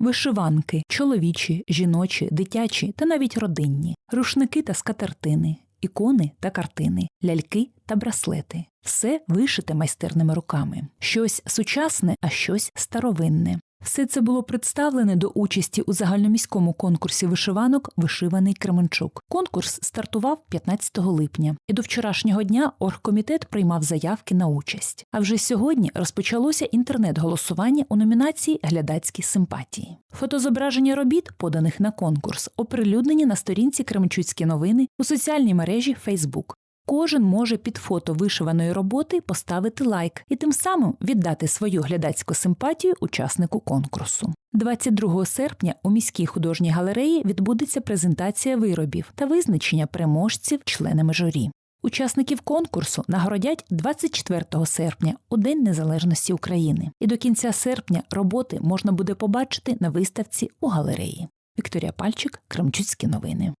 вишиванки, чоловічі, жіночі, дитячі та навіть родинні, рушники та скатертини, ікони та картини, ляльки та браслети. Все вишите майстерними руками. Щось сучасне, а щось старовинне. Все це було представлене до участі у загальноміському конкурсі вишиванок Вишиваний Кременчук. Конкурс стартував 15 липня, і до вчорашнього дня оргкомітет приймав заявки на участь. А вже сьогодні розпочалося інтернет-голосування у номінації Глядацькі симпатії. Фотозображення робіт, поданих на конкурс, оприлюднені на сторінці Кременчуцькі новини у соціальній мережі Facebook. Кожен може під фото вишиваної роботи поставити лайк і тим самим віддати свою глядацьку симпатію учаснику конкурсу. 22 серпня у міській художній галереї відбудеться презентація виробів та визначення переможців членами журі. Учасників конкурсу нагородять 24 серпня у День Незалежності України. І до кінця серпня роботи можна буде побачити на виставці у галереї. Вікторія Пальчик, Кремчуцькі новини.